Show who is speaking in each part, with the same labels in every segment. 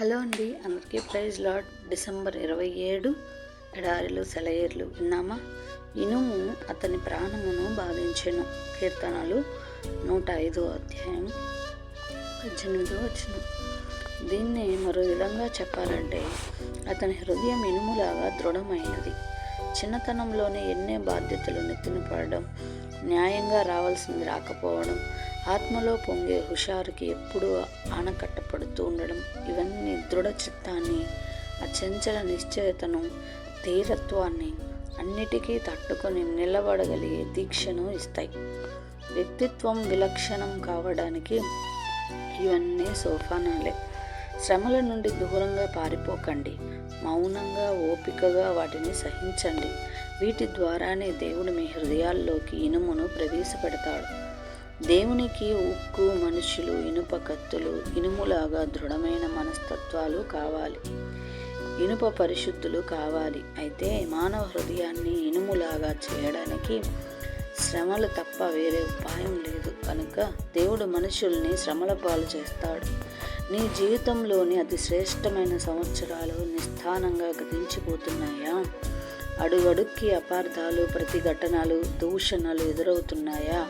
Speaker 1: Hello అండి అందరికీ praise lord December ఇరవై ఏడు ఎడారిలు సెలయేర్లు విన్నామా? ఇనుము అతని ప్రాణమును బాధించెను. కీర్తనలు నూట ఐదో అధ్యాయం పద్దెనిమిదో వచ్చిన దీన్ని మరో విధంగా చెప్పాలంటే అతని హృదయం ఇనుములాగా దృఢమైనది. చిన్నతనంలోనే ఎన్నే బాధ్యతలు నెత్తిన పడడం న్యాయంగా రావాల్సింది రాకపోవడం ఆత్మలో పొంగే హుషారుకి ఎప్పుడూ ఆనకట్టపడుతూ ఉండడం ఇవన్నీ దృఢ చిత్తాన్ని అచంచల నిశ్చయతను ధీరత్వాన్ని అన్నిటికీ తట్టుకొని నిలబడగలిగే దీక్షను ఇస్తాయి. వ్యక్తిత్వం విలక్షణం కావడానికి ఇవన్నీ సోఫానాలే శ్రమల నుండి దూరంగా పారిపోకండి. మౌనంగా ఓపికగా వాటిని సహించండి. వీటి ద్వారానే దేవుడు మీ హృదయాల్లోకి ఇనుమును ప్రవేశపెడతాడు. దేవునికి ఉక్కు మనుషులు ఇనుప కత్తులు ఇనుములాగా దృఢమైన మనస్తత్వాలు కావాలి. ఇనుప పరిశుద్ధులు కావాలి. అయితే మానవ హృదయాన్ని ఇనుములాగా చేయడానికి శ్రమలు తప్ప వేరే ఉపాయం లేదు. కనుక దేవుడు మనుషుల్ని శ్రమల పాలు చేస్తాడు. నీ జీవితంలోని అతి శ్రేష్టమైన సంవత్సరాలు నిస్థానంగా గతించిపోతున్నాయా? అడుగడుక్కి అపార్థాలు ప్రతిఘటనలు దూషణలు ఎదురవుతున్నాయా?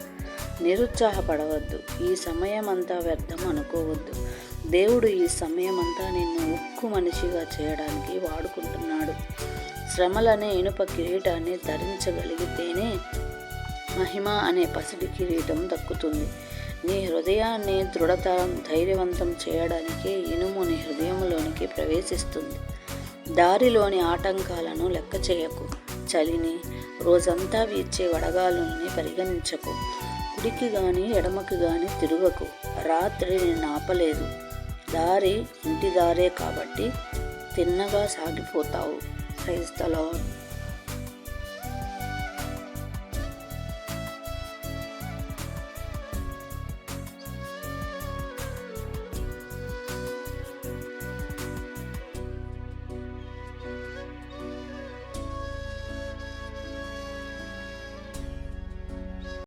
Speaker 1: నిరుత్సాహపడవద్దు. ఈ సమయం అంతా వ్యర్థం అనుకోవద్దు. దేవుడు ఈ సమయం అంతా నిన్ను ఉక్కు మనిషిగా చేయడానికి వాడుకుంటున్నాడు. శ్రమలనే ఇనుప కిరీటాన్ని ధరించగలిగితేనే మహిమ అనే పసిడి కిరీటం దక్కుతుంది. నీ హృదయాన్ని దృఢతరం ధైర్యవంతం చేయడానికి ఇనుము నీ హృదయంలోనికి ప్రవేశిస్తుంది. దారిలోని ఆటంకాలను లెక్క చేయకు చలిని రోజంతా వీచే వడగాలుని పరిగణించకు. కుడికి గాని ఎడమకి గాని తిరగకు. రాత్రి నేను ఆపలేదు. దారి ఇంటి దారే కాబట్టి తిన్నగా సాగిపోతావు. క్రైస్తలో